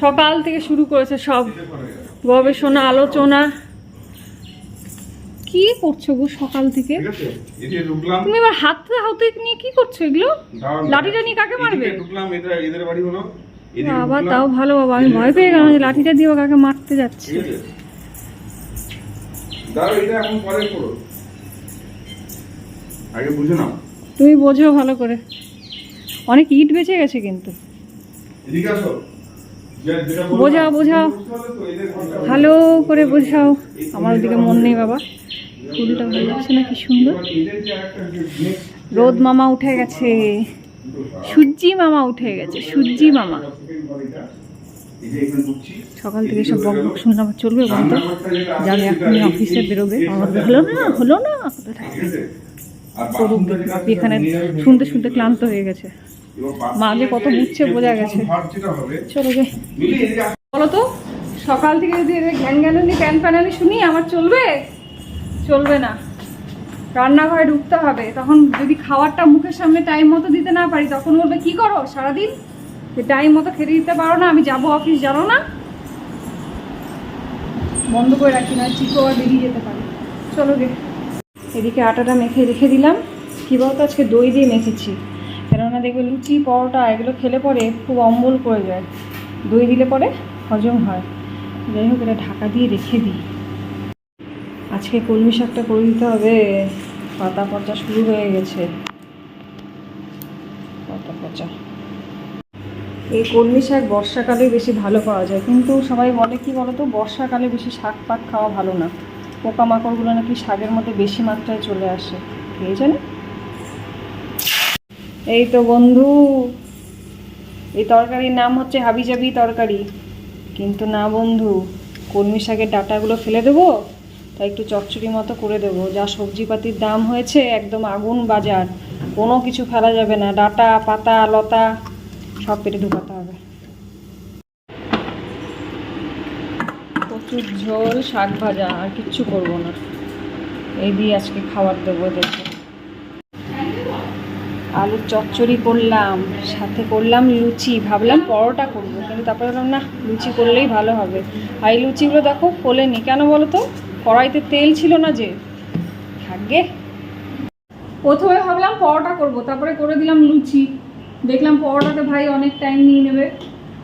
সকাল থেকে শুরু করেছে সব। গবেষণা আলোচনা। কি করছ গো সকাল থেকে? তুমি এবার হাতে হাতে নিয়ে কি করছ এগুলো? লাঠিটা নিয়ে কাকে মারবে? বাবা তাও ভালো বাবা আমি ভয় পেয়ে গেলাম যে লাঠিটা দিয়ে কাকে মারতে যাচ্ছে। তুমি বোঝো ভালো করে। অনেক ইট বেঁচে গেছে কিন্তু। এদিকে আসো। বোঝাও, বোঝাও। ভালো করে বোঝাও। আমার ওদিকে মন নেই বাবা। ফুলটা ভালো লাগছে না কি সুন্দর। রোদ মামা উঠে গেছে। সূর্যি মামা উঠে গেছে সূর্যি মামা। এখানে সকাল থেকে সব বক বক শুনলাম চলবে বলতো যাবে সেটা এখনই অফিসে বেরোবে। আমার হলো না হলো না। এখানে শুনতে শুনতে ক্লান্ত হয়ে গেছে। মা যে কত বুঝছে বোঝা গেছে। চলো গে। বলো তো, সকাল থেকে যদি ঘ্যান ঘ্যানুনি, প্যান প্যানানি শুনি, আমার চলবে? চলবে না। রান্নাঘরে ঢুকতে হবে। তখন যদি খাবারটা মুখের সামনে টাইম মতো দিতে না পারি, তখন বলবে, কি করো সারাদিন? যে টাইম মতো খেতে দিতে পারো না, আমি যাব অফিস জানো না? বন্ধ করে রাখি না চিকো আর বেরিয়ে যেতে পারি। চলো গে। এদিকে আটাটা মেখে রেখে দিলাম। কী বলতো, আজকে দই দিয়ে মেখেছি। দেখবে লুচি, পরোটা এগুলো খেলে পরে খুব অম্বল করে যায়। দই দিলে পরে হজম হয়। যাই হোক, এটা ঢাকা দিয়ে রেখে দিই। আজকে কলমি শাকটা করে দিতে হবে। পাতা পচা শুরু হয়ে গেছে। পাতা পচা। এই কলমি শাক বর্ষাকালে বেশি ভালো পাওয়া যায়। কিন্তু সবাই বলে, কি বলতো? বর্ষাকালে বেশি শাক পাক খাওয়া ভালো না। পোকামাকড়গুলো নাকি শাকের মধ্যে বেশি মাত্রায় চলে আসে। কে জানে? এই তো বন্ধু, এই তরকারির নাম হচ্ছে হাবিজাবি তরকারি। কিন্তু না বন্ধু, কলমি শাকের ডাটাগুলো ফেলে দেবো, তাই একটু চচ্চড়ি মতো করে দেবো। যা সবজিপাতির দাম হয়েছে একদম আগুন বাজার, কোনো কিছু ফেলা যাবে না। ডাটা, পাতা, লতা, সব পেটে ঢুকাতে হবে। প্রচুর ঝোল, শাক ভাজা, আর কিচ্ছু করব না। এই দিয়ে আজকে খাবার দেবো দেখো আলুর চচ্চড়ি করলাম, সাথে করলাম লুচি, ভাবলাম পরোটা করব, কিন্তু তারপরে ভাবলাম না লুচি করলেই ভালো হবে। আর এই লুচিগুলো দেখো ফোলেনি কেন বলো তো কড়াইতে তেল ছিল না যে। থাকবে প্রথমে ভাবলাম পরোটা করব, তারপরে করে দিলাম লুচি। দেখলাম পরোটাতে ভাই অনেক টাইম নিয়ে নেবে,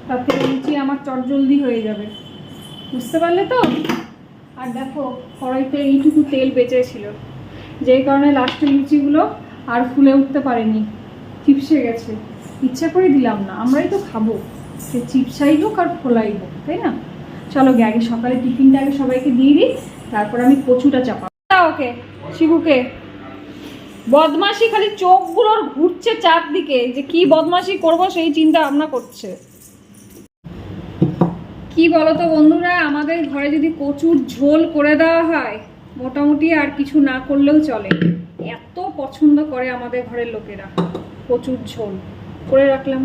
তার থেকে লুচি আমার চটজলদি হয়ে যাবে। বুঝতে পারলে তো? আর দেখো, কড়াইতে এইটুকু তেল বেঁচেছিল যেই কারণে লাস্টের লুচিগুলো আর ফুলে উঠতে পারেনি। চিপসে গেছে। ইচ্ছা করে দিলাম না, আমরাই তো খাব। সে চিপসাই হোক আর ফোলাই হোক, তাই না? চলো গে আগে সকালে টিফিনটা আগে সবাইকে দিয়ে দিই, তারপর আমি কচুটা চাপা। ওকে, শিবুকে। বদমাসি খালি চোখগুলোর ঘুরছে চারদিকে, যে কি বদমাসি করব সেই চিন্তা ভাবনা করছে। কি বলতো বন্ধুরা, আমাদের ঘরে যদি কচুর ঝোল করে দেওয়া হয়, মোটামুটি আর কিছু না করলেও চলে। পছন্দ করে আমাদের ঘরের লোকেরা। কচুর ঝোল। করে রাখলাম।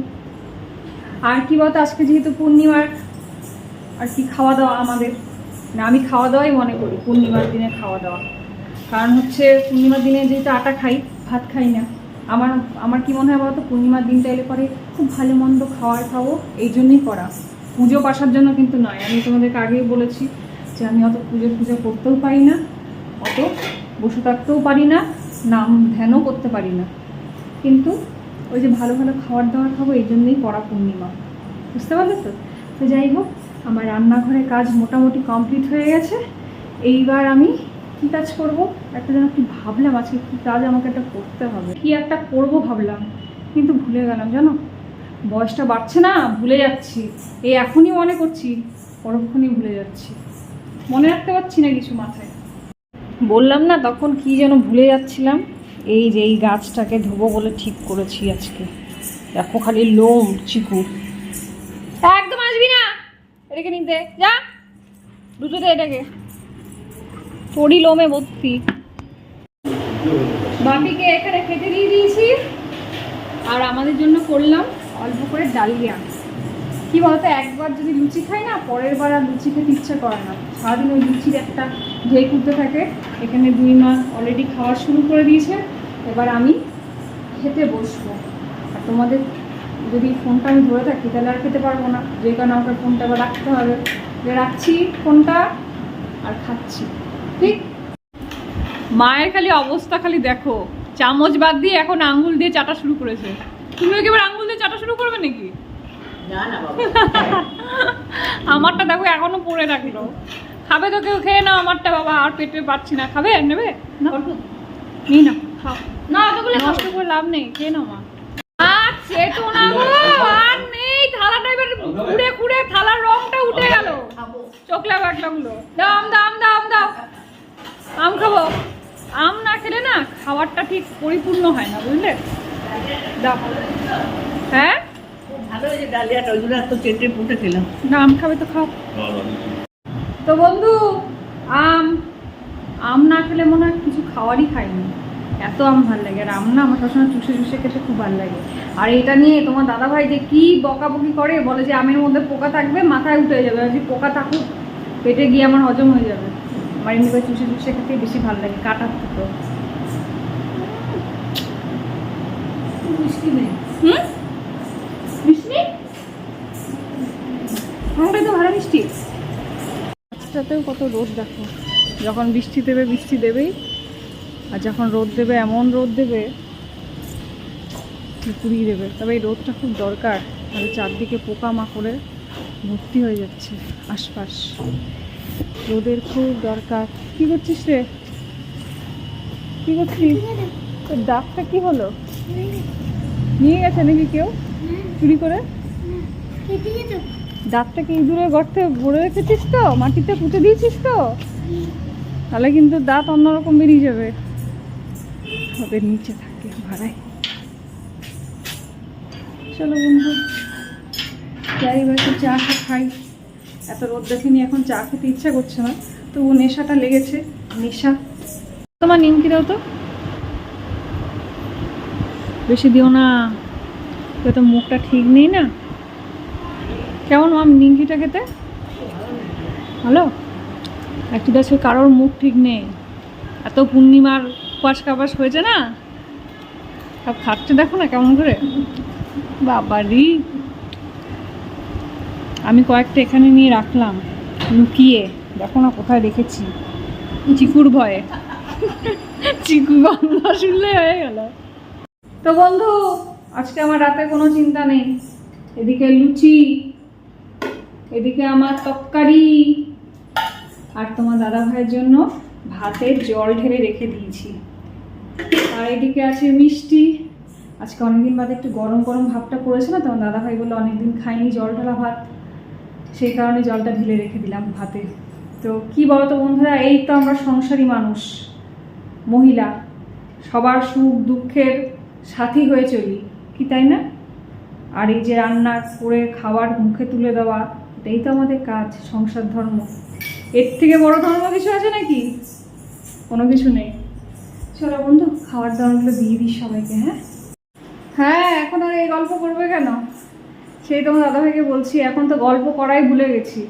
আর কি বলতো, আজকে যেহেতু পূর্ণিমার, আর কি খাওয়া দাওয়া আমাদের? না, আমি খাওয়া দাওয়াই মনে করি, পূর্ণিমার দিনে খাওয়া দাওয়া। কারণ হচ্ছে পূর্ণিমার দিনে যেহেতু আটা খাই, ভাত খাই না, আমার আমার কি মনে হয় বলতো, পূর্ণিমার দিনটা এলে পরে খুব ভালো মন্দ খাওয়ার খাব এই জন্যই করা। পুজো পাশার জন্য কিন্তু নয়। আমি তোমাদেরকে আগেই বলেছি যে আমি অত পুজো পুজো করতেও পারি না, অত বসে থাকতেও পারি না, নাম ধ্যানও করতে পারি না। কিন্তু ওই যে ভালো ভালো খাবার দাবার খাব, এই জন্যই পড়া পূর্ণিমা। বুঝতে পারলে তো? তো যাই হোক, আমার রান্নাঘরের কাজ মোটামুটি কমপ্লিট হয়ে গেছে। এইবার আমি কি কাজ করব? একটা যেন কি ভাবলাম, আজকে কি কাজ আমাকে একটা করতে হবে। কি একটা করব ভাবলাম, কিন্তু ভুলে গেলাম, জানো? বয়সটা বাড়ছে না, ভুলে যাচ্ছি। এই এখনই মনে করছি, পরক্ষণই ভুলে যাচ্ছি। মনে রাখতে পারছি না কিছু মাথায়। বললাম না, তখন কি যেন ভুলে যাচ্ছিলাম। এই যে এই গাছটাকে ধোবো বলে ঠিক করেছি আজকে। দেখো খালি লোম, চিকু। একদম আসবি না। এটাকে নিতে যা। দুটোতে এটাকে। তোরই লোমে ভর্তি। বাপিকে এখানে খেতে দিয়ে দিয়েছি। আর আমাদের জন্য করলাম অল্প করে ডালিয়া। কি বলতো, একবার যদি লুচি খাই না, পরের বার আর লুচি খেতে ইচ্ছা করে না। সারাদিন ওই লুচির একটা ঢেক উঠতে থাকে, এখানে দুই মা অলরেডি খাওয়া শুরু করে দিয়েছে। এবার আমি খেতে বসবো। আর তোমাদের যদি ফোনটা আমি ধরে থাকি, তাহলে আর খেতে পারব না। যে কারণে আমাকে ফোনটা আবার রাখতে হবে। যে রাখছি ফোনটা আর খাচ্ছি। ঠিক? মায়ের খালি অবস্থা খালি দেখো। চামচ বাদ দিয়ে এখন আঙ্গুল দিয়ে চাটা শুরু করেছে। তুমি একেবারে আঙ্গুল দিয়ে চাটা শুরু করবে নাকি? আমারটা দেখো এখনও পড়ে রাখল। খাবে তো কেউ খেয়ে নাও আমারটা বাবা আর পেটে পাচ্ছি না। খাবে? নেবে? না। নিই না খাও। না অতগুলো নষ্ট করে লাভ নেই খেয়ে নাও মা। আর চেটো না গো আর নেই। থালাটা এবার থালার রংটা উঠে গেল। চোখলা বাটলাগুলো দাও আম দাও আম আম খাব? না খেলে না খাবারটা ঠিক পরিপূর্ণ হয় না বুঝলে? হ্যাঁ? ভালো হয়েছে ডালিয়াটা ওইগুলো এত চেটে পুটে খেলাম। না আম খাবে তো খাও। তো বন্ধু আম আম না খেলে মনে হয় কিছু খাওয়ারই খাইনি। এত আম ভালো লাগে আর আম না আমার সবসময় চুষে চুষে খেতে খুব ভালো লাগে। আর এটা নিয়ে তোমার দাদাভাই যে কি বকাবকি করে বলে যে আমের মধ্যে পোকা থাকবে মাথায় উঠে যাবে। আর যে পোকা থাকুক পেটে গিয়ে আমার হজম হয়ে যাবে। আমার এমনি করে চুষে চুষে খেতে বেশি ভালো লাগে কাটার থেকে মিষ্টি নেই। হুম মিষ্টি তো ভালো মিষ্টি। আজটাতেও কত রোদ দেখো। যখন বৃষ্টি দেবে বৃষ্টি দেবেই। আর যখন রোদ দেবে এমন রোদ দেবে পুড়িয়ে দেবে। তবে এই রোদটা খুব দরকার। তাহলে চারদিকে পোকা মাকড়ে ভর্তি হয়ে যাচ্ছে আশপাশ। রোদের খুব দরকার। কি করছিস রে? কি করছিস? তোর দাগটা কি হলো? নিয়ে গেছে নাকি কেউ? চুরি করে? দাঁতটা কি ইঁদুরের গর্তে ভরে রেখেছিস তো? মাটিতে পুঁতে দিয়েছিস তো? তাহলে কিন্তু দাঁত অন্যরকম বেরিয়ে যাবে। ওদের নিচে থাকে, ভাড়ায়। চলো বন্ধু, যাই এবার চা খাই। এত রোদ দেখেনি, এখন চা খেতে ইচ্ছা করছে না। তবু নেশাটা লেগেছে, নেশা। তোমার নিমকি দাও তো? বেশি দিও না তো মুখটা ঠিক নেই না। কেমন মাম নিমকিটা খেতে? ভালো? অ্যাকচুয়ালি আজকে কারোর মুখ ঠিক নেই। এত পূর্ণিমার উপাস কাপাস হয়েছে না? সব খাচ্ছে দেখো না কেমন করে? বাবারি। আমি কয়েকটা এখানে নিয়ে রাখলাম। লুকিয়ে। দেখো না কোথায় রেখেছি। চিকুর ভয়ে। চিকু গন্ধ শুনলে হয়ে গেল। তো বন্ধু, আজকে আমার রাতে কোনো চিন্তা নেই। এদিকে লুচি এদিকে আমার তরকারি। আর তোমার দাদা ভাইয়ের জন্য ভাতের জল ঢেলে রেখে দিয়েছি। আর এদিকে আছে মিষ্টি। আজকে অনেকদিন বাদে একটু গরম গরম ভাবটা পড়েছে না তোমার দাদা ভাই বলল অনেকদিন খাইনি জল ঢালা ভাত। সেই কারণে জলটা ঢেলে রেখে দিলাম ভাতে। তো কি বলতো বন্ধুরা, এই তো আমরা সংসারী মানুষ, মহিলা। সবার সুখ দুঃখের সাথী হয়ে চলি, কি তাই না? আর এই যে রান্না করে খাবার মুখে তুলে দেওয়া এটাই তো আমাদের কাজ, সংসার, ধর্ম। এর থেকে বড় ধর্ম কিছু আছে নাকি? কোনো কিছু নেই। চলো বন্ধু খাবার দাবারগুলো দিয়ে দিস সবাইকে হ্যাঁ? হ্যাঁ এখন আর এই গল্প করবে কেন? সেই তোমার দাদাভাইকে বলছি, এখন তো গল্প করাই ভুলে গেছি।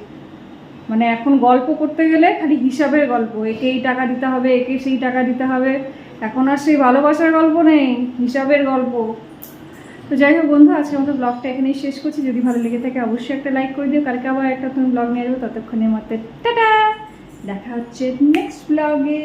মানে এখন গল্প করতে গেলে খালি হিসাবের গল্প একে এই টাকা দিতে হবে, একে সেই টাকা দিতে হবে। এখন আর সেই ভালোবাসার গল্প নেই, হিসাবের গল্প। তো যাই হোক বন্ধু আজকে আমাদের ব্লগটা এখানেই শেষ করছি। যদি ভালো লেগে থাকে অবশ্যই একটা লাইক করে দিও। কালকে আবার একটা তুমি ব্লগ নিয়ে যাব ততক্ষণের মতো টাটা! দেখা হচ্ছে নেক্সট ব্লগে